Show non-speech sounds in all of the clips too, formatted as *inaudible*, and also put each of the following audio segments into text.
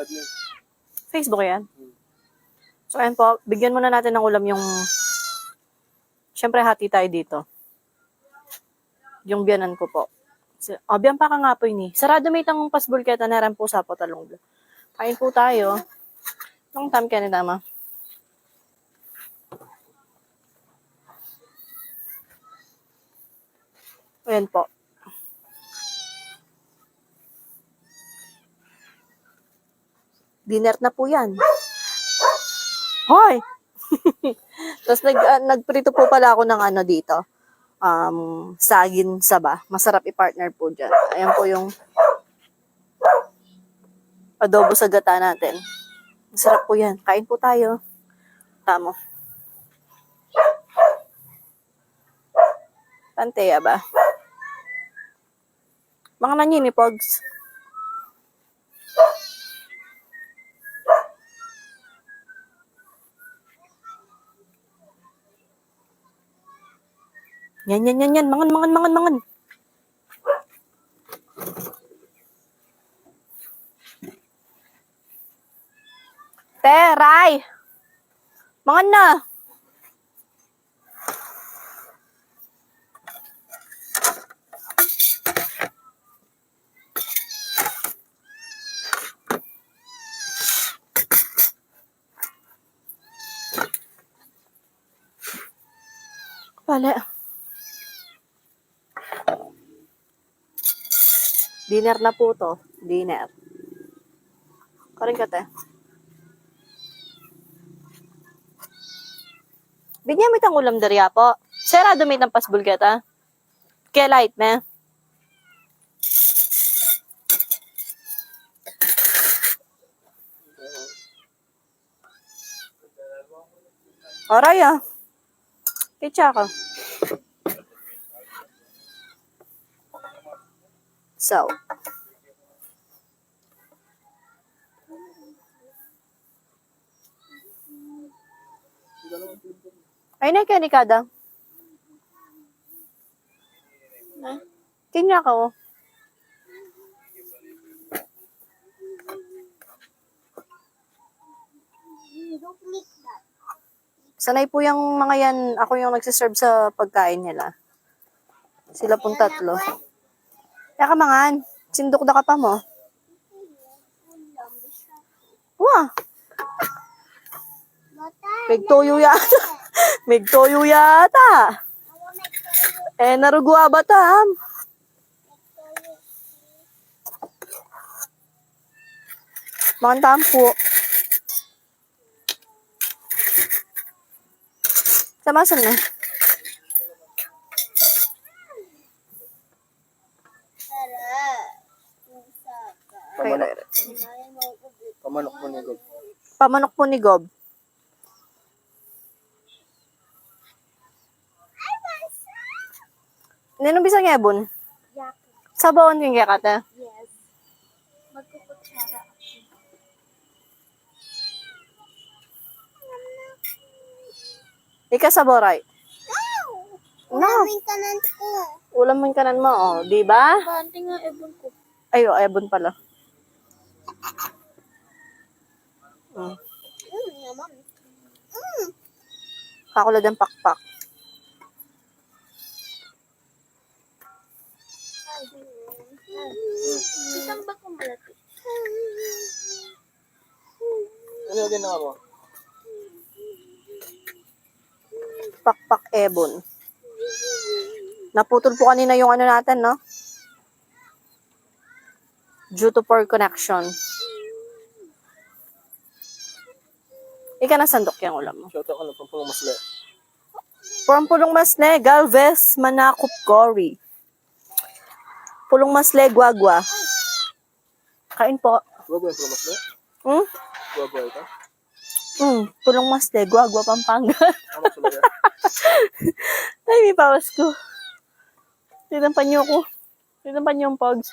Palad niya. Facebook yan. So, ayan po. Bigyan muna natin ng ulam yung... Siyempre, hati tayo dito. Yung biyanan ko po. Si- Oh, biyan pa ka nga po ini. Sarado may tang pasbulketa na rin po sa po. Kain po tayo. Long time ka ni Dama. Ayan po. Dinner na po yan. Hoy! *laughs* Tapos nag, ah, nagprito po pala ako ng ano dito. Um, sagin saba. Masarap i-partner po dyan. Ayan po yung adobo sa gata natin. Masarap po yan. Kain po tayo. Tamo. Panteya ba? Mga nanyini, Pogs. Yan, yan, yan, yan. Mangan, mangan, mangan, mangan. Teray! Mangan na! Wala. Dinner na po to. Dinner. Karin ka, te. Bigyan mo itang ulam dariya po. Sarado may ng pasbulgeta. Kaya light, me. Aray ah. Kitsa ka. So. Ay, na kaya ni Kada. Kanya ka, oh. Sanay po yung mga yan, ako yung nagsiserve sa pagkain nila. Sila pong tatlo. Nakamangan. Sindok da ka pa mo. Wah. Migtoyo yata. *laughs* Migtoyo yata. Eh, narugwa ba tam? Mantam po. Tamasan na. Eh. Pamanok. Pamanok mo niya. Gob. Pamanok po ni Gob. Ninong bisang ebon? Sabawan yung kaya kata. Yes. Magkukutsara ako. Ika saboray. No. Ulaming kanan ko. Ulam mo yung kanan mo, oh. Di ba? Bante nga ebon ko. Ay, oh, ebon pala. Mm. Mm, naman. Kakulad ang pakpak. Isang ba kung malapit? Ano ginawa mo? Pakpak ebon. Naputol po kanina yung ano natin, no? Due to poor connection. Ika na sandok yung ulam mo. Out ka na pang masle. From Pulong Masle, Galvez, Manakop, Cory. Pulong Masle, Guagua. Kain po. Mo yung pang masle. Hmm? Mo ito. Hmm, Pulong Masle, Guagua, Pampanga. Ano? *laughs* Ay, may pawas ko. Tinampan niyo ko. Tinampan niyo yung pogs.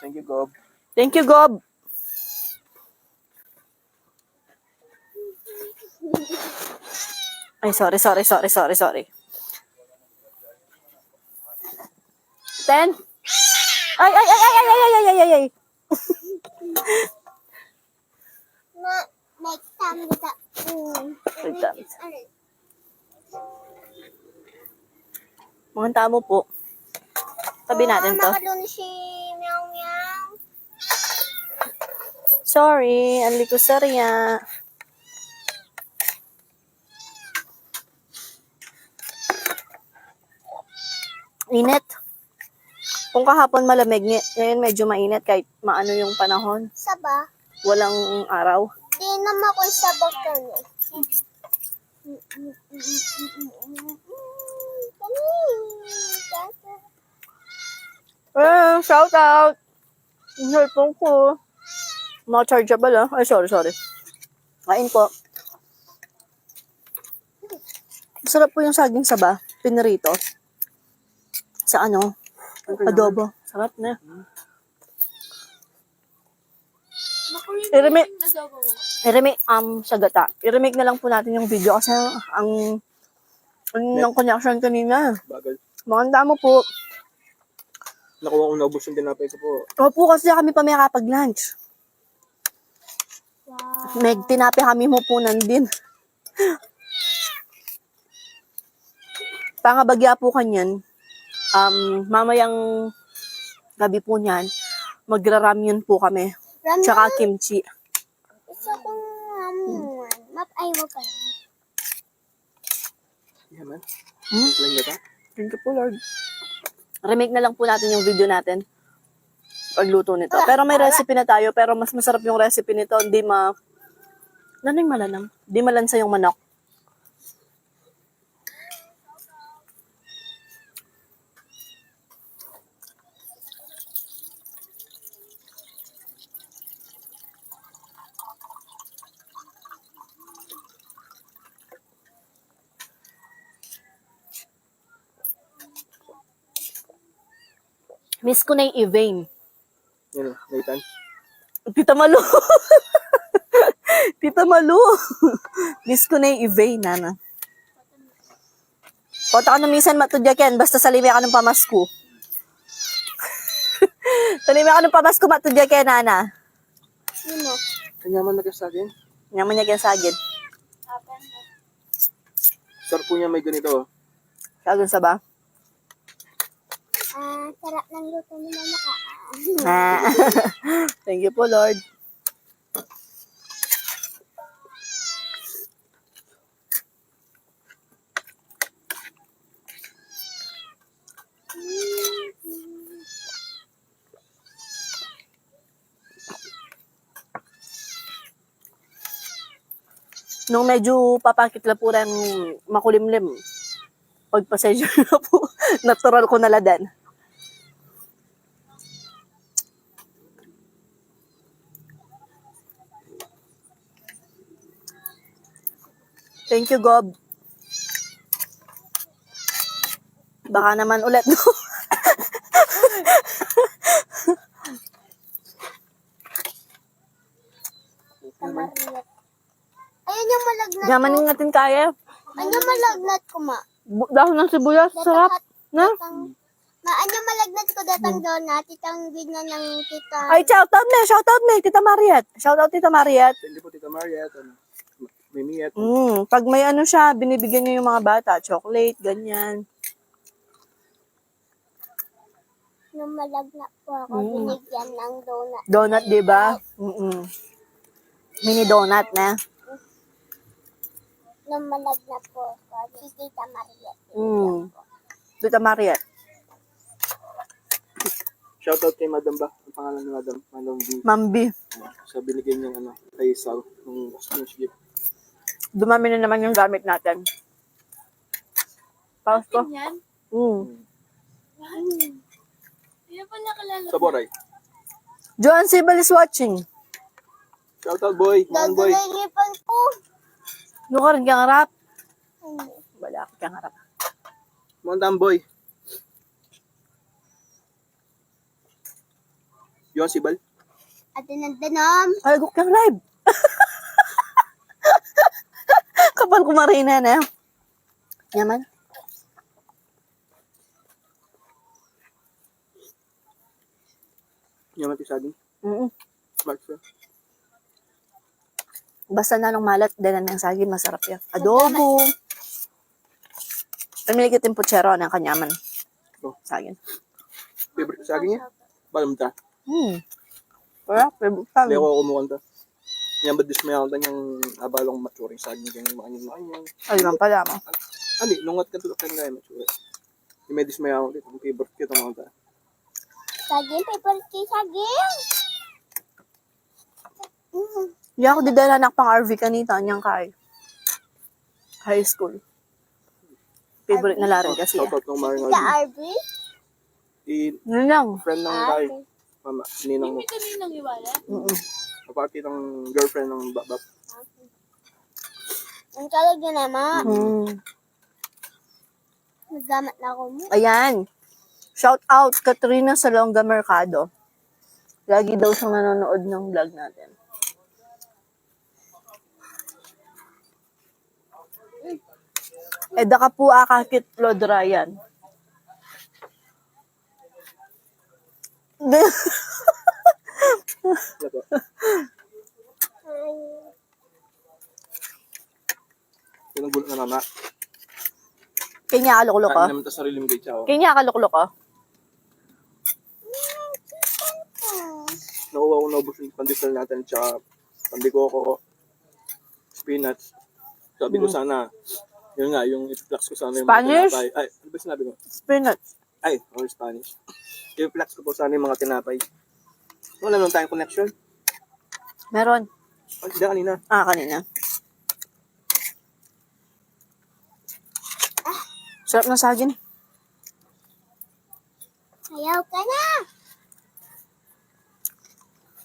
Thank you, Gob. Thank you, Gob. Ay, sorry, sorry, sorry, sorry, sorry. Ten. Ay, ay, ay, ay, ay, ay, ay, ay, ay, ay. Na, next time kita. Mm. Next time. Mga tamo po. Tabi natin to. Nakalun si Meow Meow. Sorry, ang likusarya. Init. Kung kahapon malamig, ngay- ngayon medyo mainit kahit maano yung panahon. Saba. Walang araw. Di naman ko saba ka niya. Eh, shout out! Yung cellphone ko. Not chargeable ah. Ay, sorry, sorry. Kain po. Masarap po yung saging saba. Pinarito. Sa ano? Adobo. Sarap na. I-remake, i-remake, um, sa gata. I-remake na lang po natin yung video kasi ang, ang ng connection kanina. Bagal. Maganda mo po. Nakuha ko naubos yung tinapay ko po. Opo, kasi kami pa may kapag-lunch. Wow. Meg, tinapi kami mo po din. *laughs* Pangabagya po kanyan, um, mamayang gabi po niyan, magra-ramyun po kami. Ramyun? Tsaka kimchi. Isa kong ramen. Map ay mo pa. Yeah, man. Hmm? Lang gata. Thank you po, Lord. Remake na lang po natin yung video natin. Pagluto nito. Pero may recipe na tayo, pero mas masarap yung recipe nito. Hindi ma... Nanay malanam. Hindi malansa yung manok. Miss ko na yung Evane. Yan o, Nathan. Tita Malu. *laughs* Tita Malu. *laughs* Miss ko na yung Evane, nana. Kota ka na minsan matudya ken, basta salimi ka ng pamasko. *laughs* salimi ka ng pamasko matudya ken, nana. Yun o. Kanyaman na sa akin. Naman niya ken sagid. Sarap po niya may ganito. oh. Sagun sa ba? Ah, sarap ng luto ni Mama ka. Ah. *laughs* Thank you po, Lord. Nung medyo papakit la po rin makulimlim, pagpasensya *laughs* na po, natural ko naladan. Thank you, Gob. Baka naman ulit, no? Ayun yung malagnat Yaman ko. natin kaya. Ayun yung malagnat ko, ma. Bu- Dahon ng sibuyas, sarap. Na? Datang, ma, ano yung malagnat ko datang doon na titang bigna ng tita. Ay, shoutout me, shoutout me, Tita Mariat. Shoutout Tita Mariat. Thank you po, Tita Mariat. Ano, Mimi at Mm, pag may ano siya, binibigyan niyo yung mga bata, chocolate, ganyan. Nung malagnat po ako, Mm. binigyan ng donut. Donut, di ba? Mm Mini donut na. Nung malagnat po ako, si Tita Maria. Mm. Tita Mariat. shoutout kay Madam ba? Ang pangalan ni Madam. Madam B. Mambi. Sa binigyan niyang ano, kay Sal. Nung exchange gift. Dumami na naman yung gamit natin. Pause ko. Yan? Mm. Yan pala kalala. Sa Boray. Joan Sibel is watching. Shoutout boy. Mang boy. Gagawin ko. Yung ka rin kang harap. Hindi. Wala ka kang harap. Mondam boy. Yon si Bal. At dinandanom. Ay, kang live. *laughs* Kapal ko marina na. Yaman. Yaman ti saging. Mm Bakit siya? Basta na ng malat, dalan ng saging, masarap yan. Adobo. Pamili kita yung putsero ng kanyaman. Oh. Saging. Favorite sa akin niya? Balam ta. Hmm. Kaya, favorite Hindi saging. ako kumuha ta. Yan ba dismayaw ta niyang abalong maturing saging kanyang makanyang makanyang. Ay, man pala mo. Ani, lungat ka tulak kayo ngayon maturing. Yung may dismayaw dito. Ang favorite kita mga ta. Saging, favorite kay saging. Mm. Hindi ako didala anak pang RV kanita, niyang kay. High school. Favorite na larin kasi. Shout out ng Maring Sa Alvin. RV? I- Yun lang. friend ng Ah, okay. Mama, ninang mo. Mm-mm. Party ng girlfriend ng babap. Ang talaga naman. Hmm. Nagamat na ako mo. Ayan. Shout out Katrina Salonga Mercado. Lagi daw siyang nanonood ng vlog natin. Eda ka po akakit Lord Ryan. *laughs* Wala po. Ay, Pinagulot na mama. Kanya kaluklok ko. Kain naman ta sarili mo kay Chao. Kanya kaluklok ko. ah. Nakuha ko naubos yung pandesal natin tsaka pandikoko, spinach. Sabi ko sana, yun nga, yung i-flex ko sana yung Spanish? mga tinapay. Ay, ano ba sinabi ko? Spinach. Ay, or Spanish. I-flex ko po sana yung mga tinapay. Wala naman tayong connection. Meron. Ay, hindi kanina. Ah, kanina. Sarap ng saging. Ayaw ka na.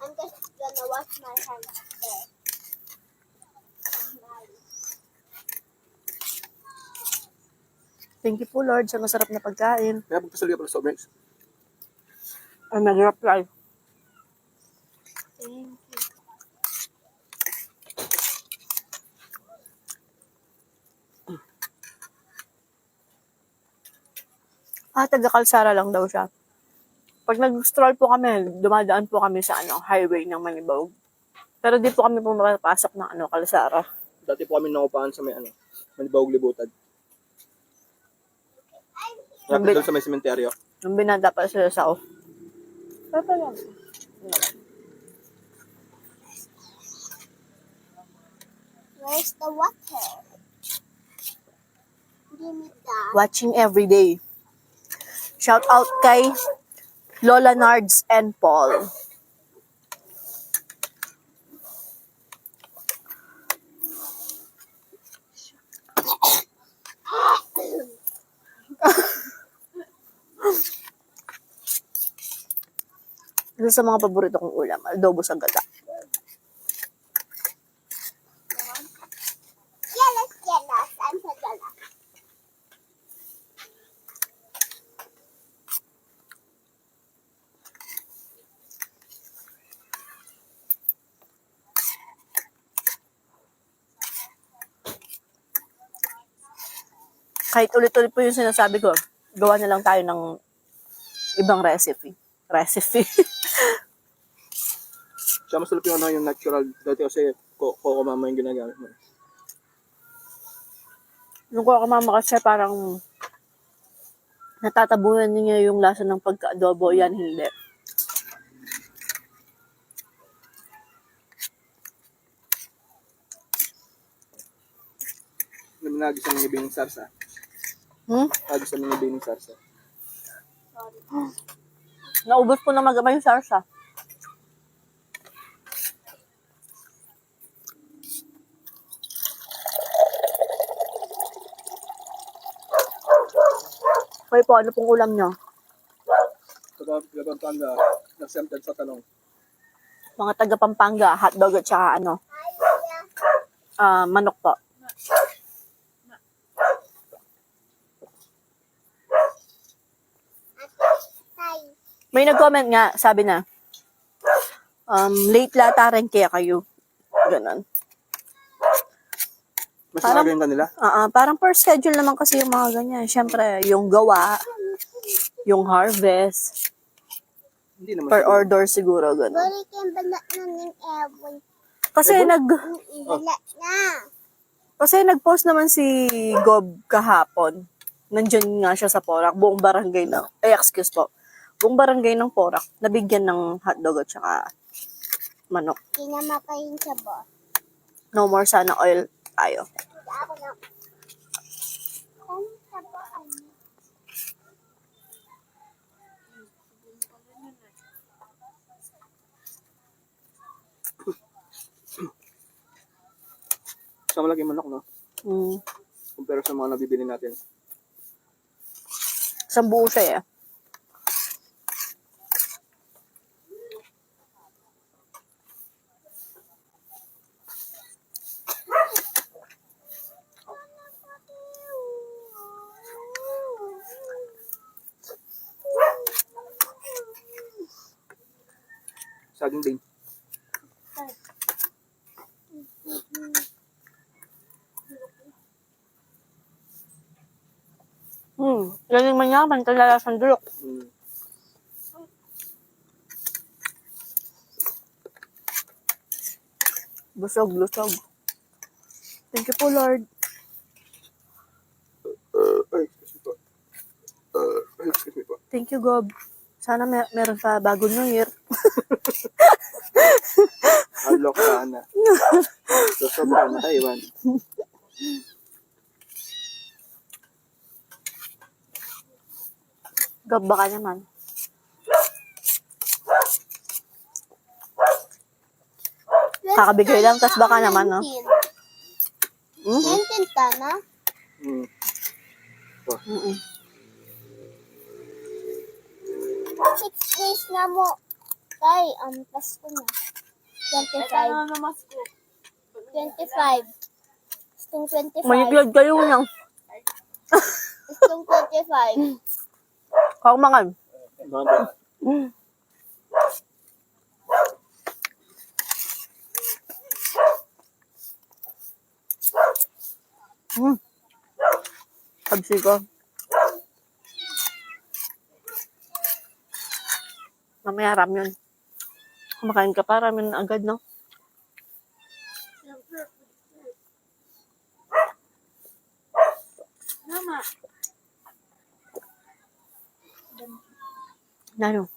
I'm just gonna wash my hands there. Thank you po, Lord, sa masarap na pagkain. Kaya pagpasali ka pala sa sobrings. Ay, nag-reply. Thank you. Ah, taga-kalsara lang daw siya. Pag nag-stroll po kami, dumadaan po kami sa ano, highway ng Manibawg. Pero di po kami pumapasok ng ano, kalsara. Dati po kami nangupahan sa may ano, Manibawag Libutad. Lapit doon sa may sementeryo. Nung binata pa sila sa off. Papa lang. Where's the water? Give me that. Watching every day. Shout out kay Lola Nards and Paul. Isa sa mga paborito kong ulam, adobo sa gata. Kahit ulit-ulit po yung sinasabi ko, gawa na lang tayo ng ibang recipe. Recipe. *laughs* Siya masulap yung ano, yung natural. Dati kasi ko ko mama yung ginagamit mo. Nung ko mama kasi parang natatabunan niya yung lasa ng pagka-adobo. Yan, hindi. Naminagi sa mga bining sarsa. Hmm? Lagi sa mga bining sarsa. Naubos po na magama yung sarsa. Hoy po, ano pong ulam nyo? Saka Gabantanga, nag-tempted sa talong. Mga taga Pampanga, hotdog at saka ano, ah, manok po. May nag-comment nga, sabi na, um, late lata rin kaya kayo. Ganon. Mas Parang- yung kanila. Ah, ah, parang per schedule naman kasi yung mga ganyan. Siyempre, yung gawa, yung harvest, Hindi naman. per siguro. order siguro, ganon. Na. Kasi nag Ihala na. kasi nag-post naman si Gob kahapon. Nandiyan nga siya sa Porac, buong barangay ng eh excuse po. Buong barangay ng Porac nabigyan ng hotdog at saka manok. Kinamakain sa boss. No more sana oil tayo. Ako na. Ano sa? Sa malaki manok, no? Mm. Compare sa mga nabibili natin. Isang buo siya eh. Saging din. Hmm. Galing manyaman, talaga sa dulok. Mm. Busog. Thank you po, Lord. Uh, ay, excuse po. Uh, excuse me po. Thank you, Gob. Sana mer- meron pa bago New Year. Unlock sana. So, *laughs* sobra na Taiwan. Gob, baka naman. Kakabigay lang, tas baka naman, no? Hmm? 19 ka na? Mm. Mm-mm. 6 days na mo. Tay, ang Pasko na. 25. 25. Gustong 25. Maniglad kayo lang. Gustong 25. Kung mga. Mga Hmm. Sabsi ko. Mamaya ram yun. Kumakain ka pa, ramen agad, no? Mama. Nano?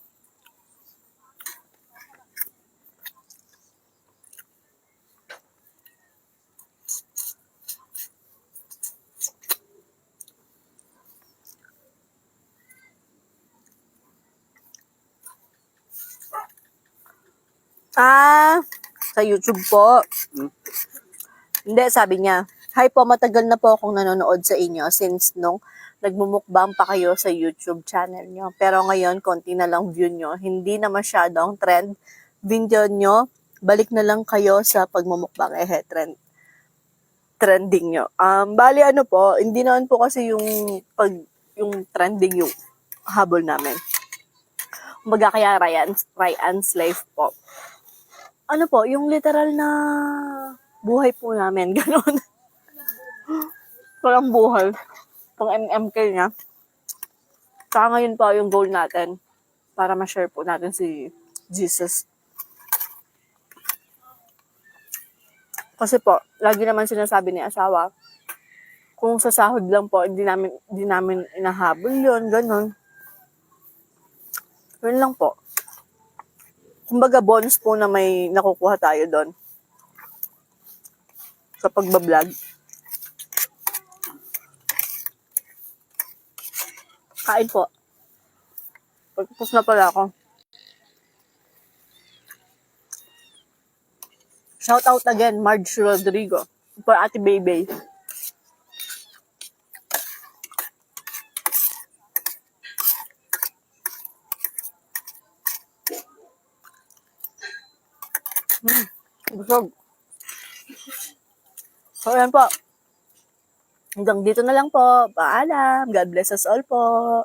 Ah, sa YouTube po. Hmm? Hindi, sabi niya, Hi po, matagal na po akong nanonood sa inyo since nung nagmumukbang pa kayo sa YouTube channel nyo. Pero ngayon, konti na lang view nyo. Hindi na masyadong trend video nyo. Balik na lang kayo sa pagmumukbang. Eh, trend trending nyo. Um, bali ano po, hindi naman po kasi yung pag yung trending yung habol namin. Kumbaga kaya Ryan's, Ryan's life po. Ano po, yung literal na buhay po namin, *laughs* gano'n. Walang buhay. Pang MMK niya. Saka ngayon pa yung goal natin para ma-share po natin si Jesus. Kasi po, lagi naman sinasabi ni asawa, kung sa sahod lang po, hindi namin, hindi namin inahabol yon ganun. Yun lang po. Kumbaga bonus po na may nakukuha tayo doon. Sa pagbablog. Kain po. Pagpapos na pala ako. Shout out again, Marge Rodrigo. For Ate Baby. Mm, busog. So, yan po. Hanggang dito na lang po. Paalam. God bless us all po.